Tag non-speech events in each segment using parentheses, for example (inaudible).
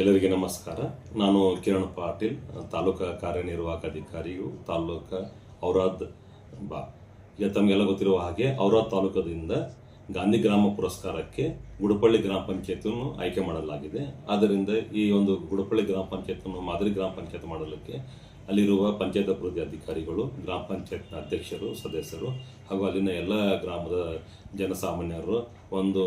ಎಲ್ಲರಿಗೆ ನಮಸ್ಕಾರ. ನಾನು ಕಿರಣ್ ಪಾಟೀಲ್, ತಾಲೂಕಾ ಕಾರ್ಯನಿರ್ವಾಹಕ ಅಧಿಕಾರಿಯು ತಾಲೂಕಾ ಔರಾದ್ ಬಾ. ಈಗ ತಮಗೆಲ್ಲ ಗೊತ್ತಿರುವ ಹಾಗೆ ಔರಾದ್ ತಾಲೂಕದಿಂದ ಗಾಂಧಿ ಗ್ರಾಮ ಪುರಸ್ಕಾರಕ್ಕೆ ಗುಡಪಳ್ಳಿ ಗ್ರಾಮ ಪಂಚಾಯತನ್ನು ಆಯ್ಕೆ ಮಾಡಲಾಗಿದೆ. ಆದ್ದರಿಂದ ಈ ಒಂದು ಗುಡಪಳ್ಳಿ ಗ್ರಾಮ ಪಂಚಾಯತನ್ನು ಮಾದರಿ ಗ್ರಾಮ ಪಂಚಾಯತ್ ಮಾಡಲಿಕ್ಕೆ ಅಲ್ಲಿರುವ ಪಂಚಾಯತ್ ಅಭಿವೃದ್ಧಿ ಅಧಿಕಾರಿಗಳು, ಗ್ರಾಮ ಪಂಚಾಯತ್ನ ಅಧ್ಯಕ್ಷರು, ಸದಸ್ಯರು ಹಾಗೂ ಅಲ್ಲಿನ ಎಲ್ಲ ಗ್ರಾಮದ ಜನಸಾಮಾನ್ಯರು ಒಂದು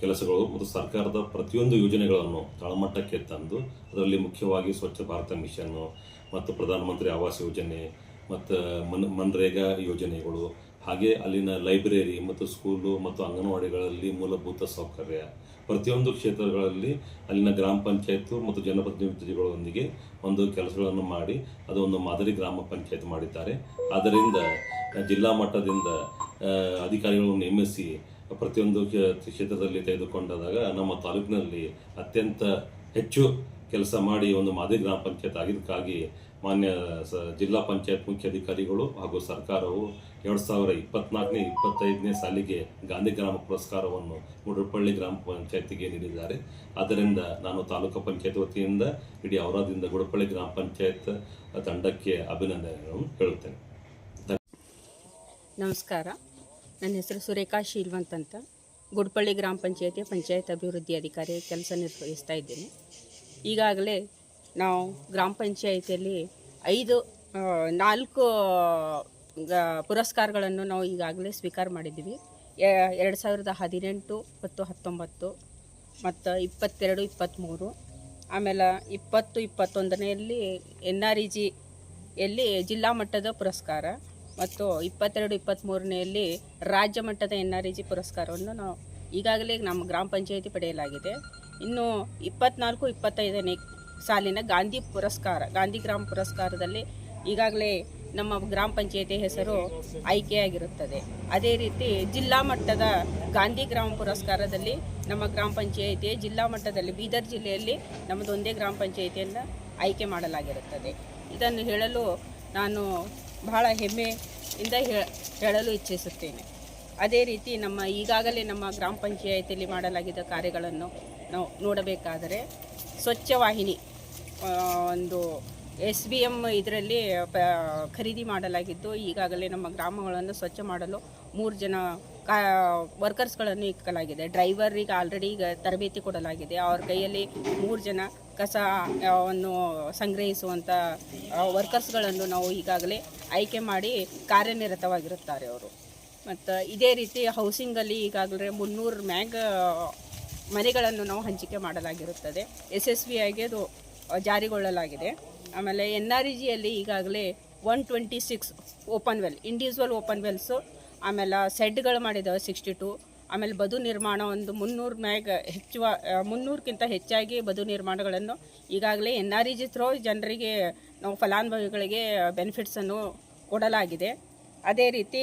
ಕೆಲಸಗಳು ಮತ್ತು ಸರ್ಕಾರದ ಪ್ರತಿಯೊಂದು ಯೋಜನೆಗಳನ್ನು ತಳಮಟ್ಟಕ್ಕೆ ತಂದು ಅದರಲ್ಲಿ ಮುಖ್ಯವಾಗಿ ಸ್ವಚ್ಛ ಭಾರತ ಮಿಷನ್ನು ಮತ್ತು ಪ್ರಧಾನಮಂತ್ರಿ ಆವಾಸ್ ಯೋಜನೆ ಮತ್ತು ಮನ್, ಮನ್ರೇಗಾ ಯೋಜನೆಗಳು ಹಾಗೆ ಅಲ್ಲಿನ ಲೈಬ್ರರಿ ಮತ್ತು ಸ್ಕೂಲು ಮತ್ತು ಅಂಗನವಾಡಿಗಳಲ್ಲಿ ಮೂಲಭೂತ ಸೌಕರ್ಯ. ಪ್ರತಿಯೊಂದು ಕ್ಷೇತ್ರಗಳಲ್ಲಿ ಅಲ್ಲಿನ ಗ್ರಾಮ ಪಂಚಾಯತ್ ಮತ್ತು ಜನಪ್ರತಿನಿಧಿಗಳೊಂದಿಗೆ ಒಂದು ಕೆಲಸಗಳನ್ನು ಮಾಡಿ ಅದು ಒಂದು ಮಾದರಿ ಗ್ರಾಮ ಪಂಚಾಯತ್ ಮಾಡಿದ್ದಾರೆ. ಆದ್ದರಿಂದ ಜಿಲ್ಲಾ ಮಟ್ಟದಿಂದ ಅಧಿಕಾರಿಗಳನ್ನು ನೇಮಿಸಿ ಪ್ರತಿಯೊಂದು ಕ್ಷೇತ್ರದಲ್ಲಿ ತೆಗೆದುಕೊಂಡಾಗ ನಮ್ಮ ತಾಲೂಕಿನಲ್ಲಿ ಅತ್ಯಂತ ಹೆಚ್ಚು ಕೆಲಸ ಮಾಡಿ ಒಂದು ಮಾದರಿ ಗ್ರಾಮ ಪಂಚಾಯತ್ ಆಗಿದ್ದಕ್ಕಾಗಿ ಮಾನ್ಯ ಸ, ಜಿಲ್ಲಾ ಪಂಚಾಯತ್ ಮುಖ್ಯ ಅಧಿಕಾರಿಗಳು ಹಾಗೂ ಸರ್ಕಾರವು ಎರಡು ಸಾವಿರ ಇಪ್ಪತ್ನಾಲ್ಕನೇ, ಇಪ್ಪತ್ತೈದನೇ ಸಾಲಿಗೆ ಗಾಂಧಿ ಗ್ರಾಮ ಪುರಸ್ಕಾರವನ್ನು ಮುಡ್ರಪಳ್ಳಿ ಗ್ರಾಮ ಪಂಚಾಯತಿಗೆ ನೀಡಿದ್ದಾರೆ. ಅದರಿಂದ ನಾನು ತಾಲೂಕು ಪಂಚಾಯತ್ ವತಿಯಿಂದ ಇಡೀ ಔರಾದಿಂದ ಗುಡಪಳ್ಳಿ ಗ್ರಾಮ ಪಂಚಾಯತ್ ತಂಡಕ್ಕೆ ಅಭಿನಂದನೆಗಳನ್ನು ಹೇಳುತ್ತೇನೆ. ನಮಸ್ಕಾರ. ನನ್ನ ಹೆಸರು ಸುರೇಖಾ ಶೀಲ್ವಂತ್ ಅಂತ. ಗುಡ್ಪಳ್ಳಿ ಗ್ರಾಮ ಪಂಚಾಯತಿ ಪಂಚಾಯತ್ ಅಭಿವೃದ್ಧಿ ಅಧಿಕಾರಿ ಕೆಲಸ ನಿರ್ವಹಿಸ್ತಾ ಇದ್ದೇನೆ. ಈಗಾಗಲೇ ನಾವು ಗ್ರಾಮ ಪಂಚಾಯಿತಿಯಲ್ಲಿ ಐದು ನಾಲ್ಕು ಪುರಸ್ಕಾರಗಳನ್ನು ನಾವು ಈಗಾಗಲೇ ಸ್ವೀಕಾರ ಮಾಡಿದ್ದೀವಿ. ಎರಡು ಸಾವಿರದ ಹದಿನೆಂಟು ಮತ್ತು ಹತ್ತೊಂಬತ್ತು ಮತ್ತು ಇಪ್ಪತ್ತೆರಡು, ಇಪ್ಪತ್ತ್ಮೂರು. ಆಮೇಲೆ ಇಪ್ಪತ್ತು, ಇಪ್ಪತ್ತೊಂದನೆಯಲ್ಲಿ ಎನ್ ಆರ್ ಇ ಜಿಯಲ್ಲಿ ಜಿಲ್ಲಾ ಮಟ್ಟದ ಪುರಸ್ಕಾರ ಮತ್ತು ಇಪ್ಪತ್ತೆರಡು, ಇಪ್ಪತ್ತ್ಮೂರನೆಯಲ್ಲಿ ರಾಜ್ಯ ಮಟ್ಟದ ಎನ್ ಆರ್ ಇ ಜಿ ಪುರಸ್ಕಾರವನ್ನು ನಾವು ಈಗಾಗಲೇ ನಮ್ಮ ಗ್ರಾಮ ಪಂಚಾಯತಿ ಪಡೆಯಲಾಗಿದೆ. ಇನ್ನು ಇಪ್ಪತ್ನಾಲ್ಕು ಇಪ್ಪತ್ತೈದನೇ ಸಾಲಿನ ಗಾಂಧಿ ಪುರಸ್ಕಾರ, ಗಾಂಧಿ ಗ್ರಾಮ ಪುರಸ್ಕಾರದಲ್ಲಿ ಈಗಾಗಲೇ ನಮ್ಮ ಗ್ರಾಮ ಪಂಚಾಯತಿ ಹೆಸರು ಆಯ್ಕೆಯಾಗಿರುತ್ತದೆ. ಅದೇ ರೀತಿ ಜಿಲ್ಲಾ ಮಟ್ಟದ ಗಾಂಧಿ ಗ್ರಾಮ ಪುರಸ್ಕಾರದಲ್ಲಿ ನಮ್ಮ ಗ್ರಾಮ ಪಂಚಾಯಿತಿ, ಜಿಲ್ಲಾ ಮಟ್ಟದಲ್ಲಿ ಬೀದರ್ ಜಿಲ್ಲೆಯಲ್ಲಿ ನಮ್ಮದೊಂದೇ ಗ್ರಾಮ ಪಂಚಾಯಿತಿಯನ್ನು ಆಯ್ಕೆ ಮಾಡಲಾಗಿರುತ್ತದೆ. ಇದನ್ನು ಹೇಳಲು ನಾನು ಬಹಳ ಹೆಮ್ಮೆಯಿಂದ ಹೇಳಲು ಇಚ್ಛಿಸುತ್ತೇನೆ. ಅದೇ ರೀತಿ ನಮ್ಮ ಈಗಾಗಲೇ ನಮ್ಮ ಗ್ರಾಮ ಪಂಚಾಯಿತಿಯಲ್ಲಿ ಮಾಡಲಾಗಿದ್ದ ಕಾರ್ಯಗಳನ್ನು ನಾವು ನೋಡಬೇಕಾದರೆ ಸ್ವಚ್ಛ ವಾಹಿನಿ ಒಂದು ಎಸ್ ಬಿ ಎಂ ಇದರಲ್ಲಿ, ಪ, ಖರೀದಿ ಮಾಡಲಾಗಿದ್ದು, ಈಗಾಗಲೇ ನಮ್ಮ ಗ್ರಾಮಗಳನ್ನು ಸ್ವಚ್ಛ ಮಾಡಲು ಮೂರು ಜನ ಕಾ, ವರ್ಕರ್ಸ್ಗಳನ್ನು ಇಕ್ಕಲಾಗಿದೆ. ಡ್ರೈವರಿಗೆ ಆಲ್ರೆಡಿ ಈಗ ತರಬೇತಿ ಕೊಡಲಾಗಿದೆ. ಅವ್ರ ಕೈಯಲ್ಲಿ ಮೂರು ಜನ ಕಸವನ್ನು ಸಂಗ್ರಹಿಸುವಂಥ ವರ್ಕರ್ಸ್ಗಳನ್ನು ನಾವು ಈಗಾಗಲೇ ಆಯ್ಕೆ ಮಾಡಿ ಕಾರ್ಯನಿರತವಾಗಿರುತ್ತಾರೆ ಅವರು. ಮತ್ತು ಇದೇ ರೀತಿ ಹೌಸಿಂಗಲ್ಲಿ ಈಗಾಗಲೇ ಮುನ್ನೂರು ಮ್ಯಾಗ ಮನೆಗಳನ್ನು ನಾವು ಹಂಚಿಕೆ ಮಾಡಲಾಗಿರುತ್ತದೆ. ಯಶಸ್ವಿಯಾಗಿ ಅದು ಜಾರಿಗೊಳ್ಳಲಾಗಿದೆ. ಆಮೇಲೆ ಎನ್ ಆರ್ ಇ ಜಿಯಲ್ಲಿ ಈಗಾಗಲೇ one twenty six open well individual open wells ಆಮೇಲೆ ಸೆಡ್ಗಳು ಮಾಡಿದ್ದಾವೆ ಸಿಕ್ಸ್ಟಿ ಟು ಆಮೇಲೆ ಬದು ನಿರ್ಮಾಣ ಒಂದು ಮುನ್ನೂರು ಮ್ಯಾಗ ಹೆಚ್ಚು ಮುನ್ನೂರಕ್ಕಿಂತ ಹೆಚ್ಚಾಗಿ ಬದು ನಿರ್ಮಾಣಗಳನ್ನು ಈಗಾಗಲೇ N R E G through ಜನರಿಗೆ ನಾವು ಫಲಾನುಭವಿಗಳಿಗೆ ಬೆನಿಫಿಟ್ಸನ್ನು ಕೊಡಲಾಗಿದೆ. ಅದೇ ರೀತಿ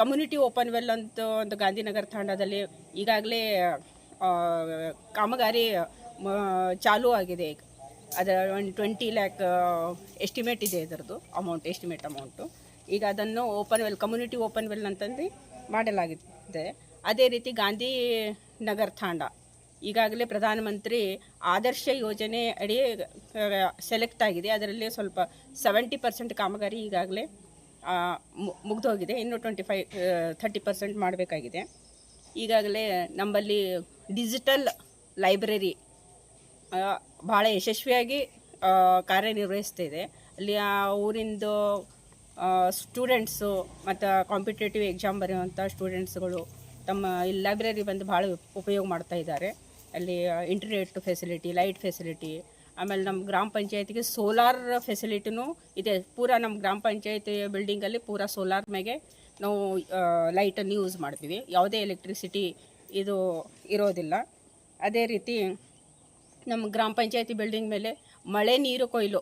ಕಮ್ಯುನಿಟಿ ಓಪನ್ ವೆಲ್ ಅಂತ ಒಂದು ಗಾಂಧಿನಗರ ತಾಂಡದಲ್ಲಿ ಈಗಾಗಲೇ ಕಾಮಗಾರಿ ಚಾಲೂ ಆಗಿದೆ ಈಗ. ಅದರ ಒಂದು ಟ್ವೆಂಟಿ ಲ್ಯಾಕ್ ಎಸ್ಟಿಮೇಟ್ ಇದೆ ಇದರದ್ದು ಅಮೌಂಟ್ ಎಸ್ಟಿಮೇಟ್ ಅಮೌಂಟು ಈಗ ಅದನ್ನು open well community open well ಅಂತಂದು ಮಾಡಲಾಗಿದೆ. ಅದೇ ರೀತಿ ಗಾಂಧಿ ನಗರ್ ತಾಂಡ, ಈಗಾಗಲೇ ಪ್ರಧಾನಮಂತ್ರಿ ಆದರ್ಶ ಯೋಜನೆ ಅಡಿ ಸೆಲೆಕ್ಟ್ ಆಗಿದೆ. ಅದರಲ್ಲಿ ಸ್ವಲ್ಪ ಸೆವೆಂಟಿ ಪರ್ಸೆಂಟ್ ಕಾಮಗಾರಿ ಈಗಾಗಲೇ ಮುಗ್ದೋಗಿದೆ. ಇನ್ನು ಟ್ವೆಂಟಿ ಫೈವ್ ಥರ್ಟಿ ಪರ್ಸೆಂಟ್ ಮಾಡಬೇಕಾಗಿದೆ. ಈಗಾಗಲೇ ನಮ್ಮಲ್ಲಿ ಡಿಜಿಟಲ್ ಲೈಬ್ರರಿ ಭಾಳ ಯಶಸ್ವಿಯಾಗಿ ಕಾರ್ಯನಿರ್ವಹಿಸ್ತಾ ಕಾರ್ಯನಿರ್ವಹಿಸ್ತಿದೆ. ಅಲ್ಲಿ ಆ ಊರಿಂದು ಸ್ಟೂಡೆಂಟ್ಸು ಮತ್ತು ಕಾಂಪಿಟೇಟಿವ್ ಎಕ್ಸಾಮ್ ಬರೆಯುವಂಥ ಸ್ಟೂಡೆಂಟ್ಸ್ಗಳು ತಮ್ಮ ಇಲ್ಲಿ ಲೈಬ್ರರಿ ಬಂದು ಭಾಳ ಉಪಯೋಗ ಮಾಡ್ತಾ ಇದ್ದಾರೆ. ಅಲ್ಲಿ ಇಂಟರ್ನೆಟ್ ಫೆಸಿಲಿಟಿ ಲೈಟ್ ಫೆಸಿಲಿಟಿ ಆಮೇಲೆ ನಮ್ಮ ಗ್ರಾಮ ಪಂಚಾಯತಿಗೆ ಸೋಲಾರ್ ಫೆಸಿಲಿಟಿನೂ ಇದೆ. ಪೂರ ನಮ್ಮ ಗ್ರಾಮ ಪಂಚಾಯತಿ ಬಿಲ್ಡಿಂಗಲ್ಲಿ ಪೂರ ಸೋಲಾರ್ ಮ್ಯಾಗೆ ನಾವು ಲೈಟನ್ನು ಯೂಸ್ ಮಾಡ್ತೀವಿ. ಯಾವುದೇ ಎಲೆಕ್ಟ್ರಿಸಿಟಿ ಇದು ಇರೋದಿಲ್ಲ. ಅದೇ ರೀತಿ ನಮ್ಮ ಗ್ರಾಮ ಪಂಚಾಯತಿ ಬಿಲ್ಡಿಂಗ್ ಮೇಲೆ ಮಳೆ ನೀರು ಕೊಯ್ಲು.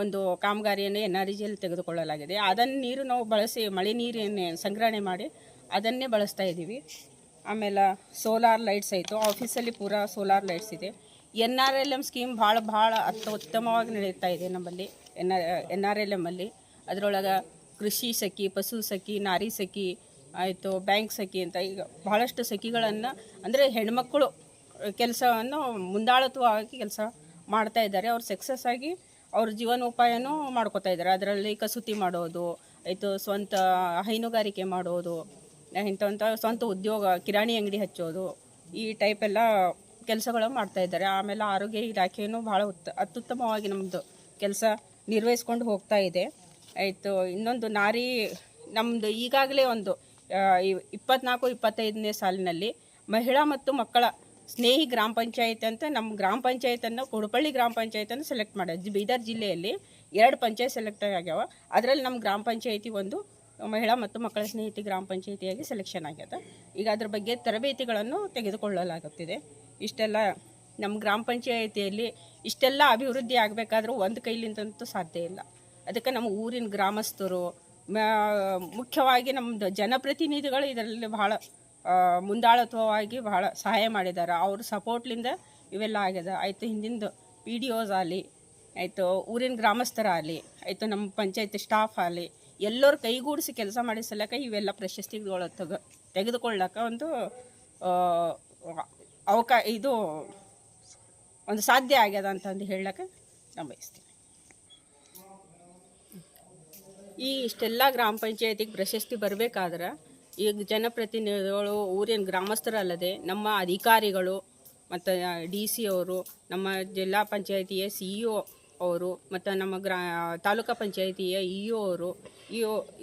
ಒಂದು ಕಾಮಗಾರಿಯನ್ನು ಎನ್ ಆರ್ ಜಿಯಲ್ಲಿ ತೆಗೆದುಕೊಳ್ಳಲಾಗಿದೆ. ಅದನ್ನು ನೀರು ನಾವು ಬಳಸಿ ಮಳೆ ನೀರನ್ನೇ ಸಂಗ್ರಹಣೆ ಮಾಡಿ ಅದನ್ನೇ ಬಳಸ್ತಾ ಇದ್ದೀವಿ. ಆಮೇಲೆ ಸೋಲಾರ್ ಲೈಟ್ಸ್ ಆಯಿತು. ಆಫೀಸಲ್ಲಿ ಪೂರ ಸೋಲಾರ್ ಲೈಟ್ಸ್ ಇದೆ. N R L M scheme ಭಾಳ ಭಾಳ ಅತ್ಯುತ್ತಮವಾಗಿ ನಡೀತಾ ಇದೆ ನಮ್ಮಲ್ಲಿ N R N R L ಎಮ್ಮಲ್ಲಿ ಅದರೊಳಗೆ ಕೃಷಿ ಸಖಿ, ಪಶು ಸಖಿ, ನಾರಿ ಸಖಿ, ಆಯಿತು ಬ್ಯಾಂಕ್ ಸಖಿ ಅಂತ ಈಗ ಬಹಳಷ್ಟು ಸಖಿಗಳನ್ನು ಅಂದರೆ ಹೆಣ್ಮಕ್ಕಳು ಕೆಲಸವನ್ನು ಮುಂದಾಳತ್ವವಾಗಿ ಕೆಲಸ ಮಾಡ್ತಾ ಇದ್ದಾರೆ. ಅವ್ರು ಸಕ್ಸಸ್ ಆಗಿ ಅವ್ರ ಜೀವನೋಪಾಯನೂ ಮಾಡ್ಕೋತಾ ಇದ್ದಾರೆ. ಅದರಲ್ಲಿ ಕಸೂತಿ ಮಾಡೋದು, ಆಯಿತು ಸ್ವಂತ ಹೈನುಗಾರಿಕೆ ಮಾಡೋದು, ಇಂಥವಂಥ ಸ್ವಂತ ಉದ್ಯೋಗ, ಕಿರಾಣಿ ಅಂಗಡಿ ಹಚ್ಚೋದು, ಈ ಟೈಪ್ ಎಲ್ಲ ಕೆಲಸಗಳು ಮಾಡ್ತಾ ಇದ್ದಾರೆ. ಆಮೇಲೆ ಆರೋಗ್ಯ ಇಲಾಖೆಯೂ ಭಾಳ ಉತ್ತ ಅತ್ಯುತ್ತಮವಾಗಿ ನಮ್ಮದು ಕೆಲಸ ನಿರ್ವಹಿಸ್ಕೊಂಡು ಹೋಗ್ತಾ ಇದೆ. ಆಯಿತು ಇನ್ನೊಂದು ನಾರಿ ನಮ್ಮದು ಈಗಾಗಲೇ ಒಂದು ಇಪ್ಪತ್ನಾಲ್ಕು, ಇಪ್ಪತ್ತೈದನೇ ಸಾಲಿನಲ್ಲಿ ಮಹಿಳಾ ಮತ್ತು ಮಕ್ಕಳ ಸ್ನೇಹಿ ಗ್ರಾಮ ಪಂಚಾಯತ್ ಅಂತ ನಮ್ಮ ಗ್ರಾಮ ಪಂಚಾಯತನ್ನು ಕೊಡಪಳ್ಳಿ ಗ್ರಾಮ ಪಂಚಾಯತನ್ನು ಸೆಲೆಕ್ಟ್ ಮಾಡೋದು ಬೀದರ್ ಜಿಲ್ಲೆಯಲ್ಲಿ ಎರಡು ಪಂಚಾಯತ್ ಸೆಲೆಕ್ಟ್ ಆಗ್ಯಾವ. ಅದರಲ್ಲಿ ನಮ್ಮ ಗ್ರಾಮ ಪಂಚಾಯತಿ ಒಂದು ಮಹಿಳಾ ಮತ್ತು ಮಕ್ಕಳ ಸ್ನೇಹಿತಿ ಗ್ರಾಮ ಪಂಚಾಯತಿಯಾಗಿ ಸೆಲೆಕ್ಷನ್ ಆಗ್ಯದ. ಈಗ ಅದ್ರ ಬಗ್ಗೆ ತರಬೇತಿಗಳನ್ನು ತೆಗೆದುಕೊಳ್ಳಲಾಗುತ್ತಿದೆ. ಇಷ್ಟೆಲ್ಲ ನಮ್ಮ ಗ್ರಾಮ ಪಂಚಾಯತಿಯಲ್ಲಿ ಇಷ್ಟೆಲ್ಲ ಅಭಿವೃದ್ಧಿ ಆಗಬೇಕಾದ್ರೂ ಒಂದು ಕೈಲಿಂದಂತೂ ಸಾಧ್ಯ ಇಲ್ಲ. ಅದಕ್ಕೆ ನಮ್ಮ ಊರಿನ ಗ್ರಾಮಸ್ಥರು ಮುಖ್ಯವಾಗಿ ನಮ್ಮ ಜನಪ್ರತಿನಿಧಿಗಳು ಇದರಲ್ಲಿ ಬಹಳ ಮುಂದಾಳತ್ವವಾಗಿ ಬಹಳ ಸಹಾಯ ಮಾಡಿದ್ದಾರೆ ಅವ್ರ ಸಪೋರ್ಟ್ಲಿಂದ ಇವೆಲ್ಲ ಆಗ್ಯದ. ಆಯಿತು, ಹಿಂದಿಂದು ಪಿ ಡಿ ಓಸ್ ಆಗಲಿ, ಆಯಿತು, ಊರಿನ ಗ್ರಾಮಸ್ಥರಾಗಲಿ ಆಯಿತು, ನಮ್ಮ ಪಂಚಾಯತ್ ಸ್ಟಾಫ್ ಆಗಲಿ, ಎಲ್ಲರೂ ಕೈಗೂಡಿಸಿ ಕೆಲಸ ಮಾಡಿ ಇವೆಲ್ಲ ಪ್ರಶಸ್ತಿಗಳು ತಗ, ತೆಗೆದುಕೊಳ್ಳೋಕೆ ಒಂದು ಅವಕಾ, ಇದು ಒಂದು ಸಾಧ್ಯ ಆಗ್ಯದ ಅಂತಂದು ಹೇಳಕ್ಕೆ ನಾನು ಬಯಸ್ತೀನಿ. ಈ ಇಷ್ಟೆಲ್ಲ ಗ್ರಾಮ ಪಂಚಾಯತಿಗೆ ಪ್ರಶಸ್ತಿ ಬರಬೇಕಾದ್ರೆ ಈಗ ಜನಪ್ರತಿನಿಧಿಗಳು ಊರಿನ ಗ್ರಾಮಸ್ಥರಲ್ಲದೆ ನಮ್ಮ ಅಧಿಕಾರಿಗಳು ಮತ್ತು ಡಿ ಸಿ ಅವರು, ನಮ್ಮ ಜಿಲ್ಲಾ ಪಂಚಾಯಿತಿಯ ಸಿ ಇ ಒ ಅವರು ಮತ್ತು ನಮ್ಮ ಗ್ರಾ, ತಾಲೂಕಾ ಪಂಚಾಯಿತಿಯ ಇ ಒ ಅವರು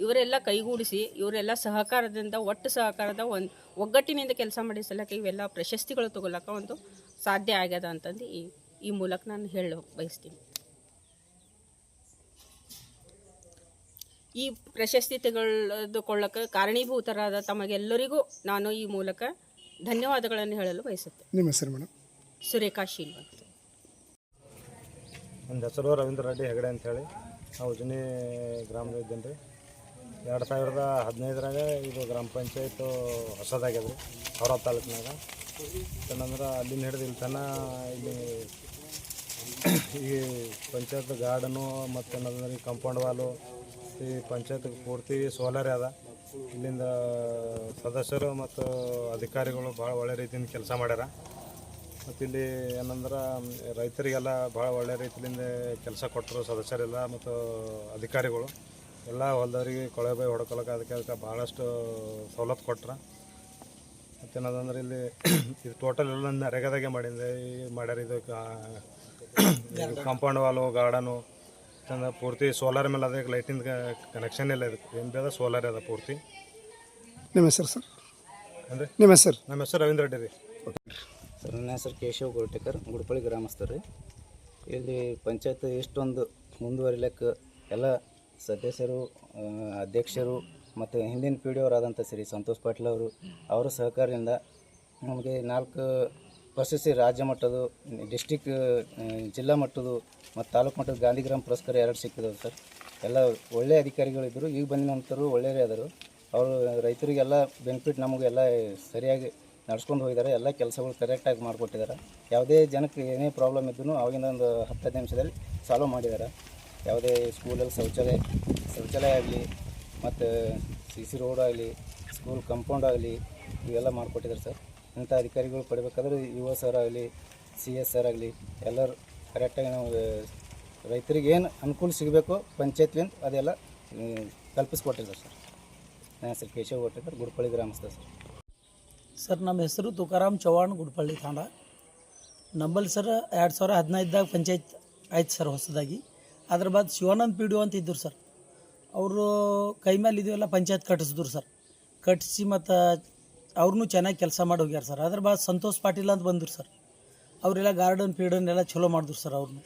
ಇವರೆಲ್ಲ ಕೈಗೂಡಿಸಿ, ಇವರೆಲ್ಲ ಸಹಕಾರದಿಂದ, ಒಟ್ಟು ಸಹಕಾರದ ಒಂದು, ಒಗ್ಗಟ್ಟಿನಿಂದ ಕೆಲಸ ಮಾಡಿಸಲಕ್ಕೆ ಇವೆಲ್ಲ ಪ್ರಶಸ್ತಿಗಳು ತಗೊಳಕ್ಕೆ ಒಂದು ಸಾಧ್ಯ ಆಗ್ಯದ ಅಂತಂದು ಈ ಈ ಮೂಲಕ ನಾನು ಹೇಳ ಬಯಸ್ತೀನಿ ಈ ಪ್ರಶಸ್ತಿ ತೆಗೆದುಕೊಳ್ಳಕ್ಕೆ ಕಾರಣೀಭೂತರಾದ ತಮಗೆಲ್ಲರಿಗೂ ನಾನು ಈ ಮೂಲಕ ಧನ್ಯವಾದಗಳನ್ನು ಹೇಳಲು ಬಯಸುತ್ತೇನೆ. ನಿಮ್ಮ ಹೆಸರು ಮೇಡಮ್? ಸುರೇಖಾ ಶ್ರೀನಿವಾಸ್. ನನ್ನ ಹೆಸರು ರವೀಂದ್ರ ರೆಡ್ಡಿ ಹೆಗಡೆ ಅಂತೇಳಿ. ನಾವು ಉಜನಿ ಗ್ರಾಮದ ಇದ್ದೇನೆ ರೀ. ಎರಡು ಸಾವಿರದ ಹದಿನೈದರಾಗ ಇದು ಗ್ರಾಮ ಪಂಚಾಯತ್ ಹೊಸದಾಗ್ಯದ ರೀ ಹೊರ ತಾಲೂಕಿನಾಗ. ಏನಂದ್ರೆ ಅಲ್ಲಿಂದ ಹಿಡಿದು ಇಲ್ಲಿ ತನ ಇಲ್ಲಿ ಈ ಪಂಚಾಯತ್ ಗಾರ್ಡನು ಮತ್ತು ಏನಂದ್ರೆ ಈ ಕಾಂಪೌಂಡ್ ವಾಲು ಈ ಪಂಚಾಯತ್ ಪೂರ್ತಿ ಸೋಲಾರೇ ಅದ. ಇಲ್ಲಿಂದ ಸದಸ್ಯರು ಮತ್ತು ಅಧಿಕಾರಿಗಳು ಭಾಳ ಒಳ್ಳೆ ರೀತಿಯಿಂದ ಕೆಲಸ ಮಾಡ್ಯಾರ. ಮತ್ತು ಇಲ್ಲಿ ಏನಂದ್ರೆ, ರೈತರಿಗೆಲ್ಲ ಭಾಳ ಒಳ್ಳೆ ರೀತಿಯಿಂದ ಕೆಲಸ ಕೊಟ್ಟರು ಸದಸ್ಯರೆಲ್ಲ ಮತ್ತು ಅಧಿಕಾರಿಗಳು. ಎಲ್ಲ ಹೊಲದವರಿಗೆ ಕೊಳವೆ ಹೊಡ್ಕೊಳಕ್ಕೆ ಅದಕ್ಕೆ ಅದಕ್ಕೆ ಭಾಳಷ್ಟು ಸವಲತ್ತು ಕೊಟ್ರ. ಮತ್ತೇನದಂದ್ರೆ ಇಲ್ಲಿ (clears throat) ಇದು ಟೋಟಲ್ ಎಲ್ಲ ನರೇಗಾದಾಗೆ ಮಾಡಿದ್ದೆ ಮಾಡ್ಯಾರ ಇದು ಕಾಂಪೌಂಡ್ ವಾಲು ಗಾರ್ಡನು ಚಂದ ಪೂರ್ತಿ ಸೋಲಾರ್ ಮೇಲೆ ಅದಕ್ಕೆ ಲೈಟಿಂದ ಕನೆಕ್ಷನ್ ಇಲ್ಲ ಇದಕ್ಕೆ. ಏನು ಬೇಡ ಸೋಲಾರ್ ಅದ ಪೂರ್ತಿ? ನಿಮ್ಮ ಹೆಸರು ಸರ್? ಅಂದರೆ? ನಿಮ್ಮ ಹೆಸರು? ನಮ್ಮ ಹೆಸರು ರವೀಂದ್ರ ರೆಡ್ಡಿ ರೀ. ಸರ್ ನನ್ನ ಹೆಸರು ಕೇಶವ್ ಗೋಟೇಕರ್ ಗುಡ್ಪಳ್ಳಿ ಗ್ರಾಮಸ್ಥರು ರೀ. ಇಲ್ಲಿ ಪಂಚಾಯತ್ ಇಷ್ಟೊಂದು ಮುಂದುವರಿಲಿಕ್ಕೆ ಎಲ್ಲ ಸದಸ್ಯರು ಅಧ್ಯಕ್ಷರು ಮತ್ತು ಹಿಂದಿನ ಪಿ ಡಿ ಅವರಾದಂಥ ಶ್ರೀ ಸಂತೋಷ್ ಪಾಟೀಲ್ ಅವರು ಅವರ ಸಹಕಾರದಿಂದ ನಮಗೆ ನಾಲ್ಕು ಪ್ರಶಸ್ತಿ ರಾಜ್ಯ ಮಟ್ಟದ್ದು ಡಿಸ್ಟಿಕ್ ಜಿಲ್ಲಾ ಮಟ್ಟದ್ದು ಮತ್ತು ತಾಲೂಕು ಮಟ್ಟದ ಗಾಂಧಿಗ್ರಾಮ ಪುರಸ್ಕಾರ ಎರಡು ಸಿಕ್ಕಿದವು ಸರ್. ಎಲ್ಲ ಒಳ್ಳೆಯ ಅಧಿಕಾರಿಗಳಿದ್ದರು ಈಗ ಬಂದ ನಂತರ ಒಳ್ಳೆಯವರೇ ಆದರು. ಅವರು ರೈತರಿಗೆಲ್ಲ ಬೆನಿಫಿಟ್ ನಮಗೆಲ್ಲ ಸರಿಯಾಗಿ ನಡ್ಸ್ಕೊಂಡು ಹೋಗಿದ್ದಾರೆ. ಎಲ್ಲ ಕೆಲಸಗಳು ಕರೆಕ್ಟಾಗಿ ಮಾಡಿಕೊಟ್ಟಿದ್ದಾರೆ. ಯಾವುದೇ ಜನಕ್ಕೆ ಏನೇ ಪ್ರಾಬ್ಲಮ್ ಇದ್ರೂ ಅವಾಗಿಂದ ಒಂದು ಹತ್ತು ಹದಿನೈದು ನಿಮಿಷದಲ್ಲಿ ಸಾಲ್ವ್ ಮಾಡಿದ್ದಾರೆ. ಯಾವುದೇ ಸ್ಕೂಲಲ್ಲಿ ಶೌಚಾಲಯ ಶೌಚಾಲಯ ಆಗಲಿ, ಮತ್ತು ಸಿ ಸಿ ರೋಡ್ ಆಗಲಿ ಸ್ಕೂಲ್ ಕಂಪೌಂಡ್ ಆಗಲಿ, ಇವೆಲ್ಲ ಮಾಡಿಕೊಟ್ಟಿದ್ದಾರೆ ಸರ್. ಇಂಥ ಅಧಿಕಾರಿಗಳು ಪಡಿಬೇಕಾದ್ರೆ ಯುವ ಸರ್ ಆಗಲಿ, ಸಿ ಎಸ್ ಸರ್ ಆಗಲಿ, ಎಲ್ಲರೂ ಕರೆಕ್ಟಾಗಿ ನಾವು ರೈತರಿಗೆ ಏನು ಅನುಕೂಲ ಸಿಗಬೇಕು ಪಂಚಾಯತ್ಲಿಂದ ಅದೆಲ್ಲ ಕಲ್ಪಿಸ್ಕೊಟ್ಟಿದ್ದಾರೆ ಸರ್. ನಾನು ಹೆಸರು ಕೇಶವ್ ಕೊಟ್ಟಿದ್ದಾರೆ ಗುಡ್ಪಳ್ಳಿ ಗ್ರಾಮಸ್ಥ ಸರ್. ಸರ್, ನಮ್ಮ ಹೆಸರು ತುಕಾರಾಮ್ ಚೌಹಾಣ್ ಗುಡ್ಪಳ್ಳಿ ತಾಂಡ. ನಂಬಲ್ಲಿ ಸರ್, ಎರಡು ಸಾವಿರ ಹದಿನೈದಾಗ ಪಂಚಾಯತ್ ಆಯ್ತು ಸರ್ ಹೊಸದಾಗಿ. ಅದ್ರ ಬಾದ್ ಶಿವಾನಂದ್ ಪಿ ಡಿ ಅಂತ ಇದ್ದರು ಸರ್. ಅವರು ಕೈ ಮೇಲೆ ಇದೆಲ್ಲ ಪಂಚಾಯತ್ ಕಟ್ಟಿಸಿದ್ರು ಸರ್. ಕಟ್ಟಿಸಿ ಮತ್ತು ಅವ್ರನ್ನೂ ಚೆನ್ನಾಗಿ ಕೆಲಸ ಮಾಡಿ ಹೋಗ್ಯಾರ ಸರ್. ಅದ್ರ ಬಾ, ಸಂತೋಷ್ ಪಾಟೀಲ್ ಅಂತ ಬಂದರು ಸರ್. ಅವರೆಲ್ಲ ಗಾರ್ಡನ್ ಪೀಡನ್ ಎಲ್ಲ ಚಲೋ ಮಾಡಿದ್ರು ಸರ್ ಅವ್ರನ್ನೂ.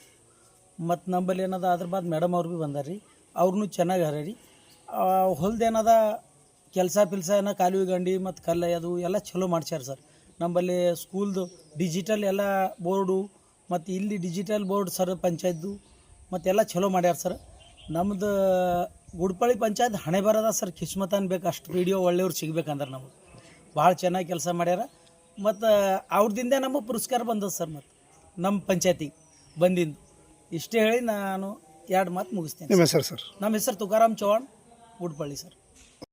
ಮತ್ತು ನಂಬಲ್ಲಿ ಏನದ ಅದ್ರ ಬಾದ್ ಮೇಡಮ್ ಅವ್ರು ಭೀ ಬಂದಾರ ರೀ. ಅವ್ರನ್ನೂ ಚೆನ್ನಾಗಿ ಹರ ರೀ. ಹೊಲ್ದೇನದ ಕೆಲಸ ಪಿಲ್ಸ ಏನೋ ಕಾಲು ಗಂಡಿ ಮತ್ತು ಕಲ್ಲ ಅದು ಎಲ್ಲ ಚಲೋ ಮಾಡ್ಸ್ಯಾರ ಸರ್. ನಂಬಲ್ಲಿ ಸ್ಕೂಲ್ದು ಡಿಜಿಟಲ್ ಎಲ್ಲ ಬೋರ್ಡು ಮತ್ತು ಇಲ್ಲಿ ಡಿಜಿಟಲ್ ಬೋರ್ಡ್ ಸರ್ ಪಂಚಾಯತ್ದು ಮತ್ತೆಲ್ಲ ಚಲೋ ಮಾಡ್ಯಾರ ಸರ್. ನಮ್ಮದು ಗುಡ್ಪಳ್ಳಿ ಪಂಚಾಯತ್ ಹಣೆ ಬರದ ಸರ್. ಕಿಸ್ಮತ್ ಅನ್ಬೇಕು, ಅಷ್ಟು ವಿಡಿಯೋ ಒಳ್ಳೆಯವ್ರು ಸಿಗ್ಬೇಕಂದ್ರೆ ನಮಗೆ. ಭಾಳ ಚೆನ್ನಾಗಿ ಕೆಲಸ ಮಾಡ್ಯಾರ. ಮತ್ತು ಅವ್ರದಿಂದ ನಮಗೆ ಪುರಸ್ಕಾರ ಬಂದದ ಸರ್ ಮತ್ತು ನಮ್ಮ ಪಂಚಾಯತಿಗೆ ಬಂದಿಂದು. ಇಷ್ಟೇ ಹೇಳಿ ನಾನು ಎರಡು ಮಾತು ಮುಗಿಸ್ತೀನಿ ನಿಮ್ಮ ಹೆಸರು ಸರ್? ನಮ್ಮ ಹೆಸರು ತುಕಾರಾಮ್ ಚೌಹಾಣ್ ಉಡ್ಪಳ್ಳಿ ಸರ್.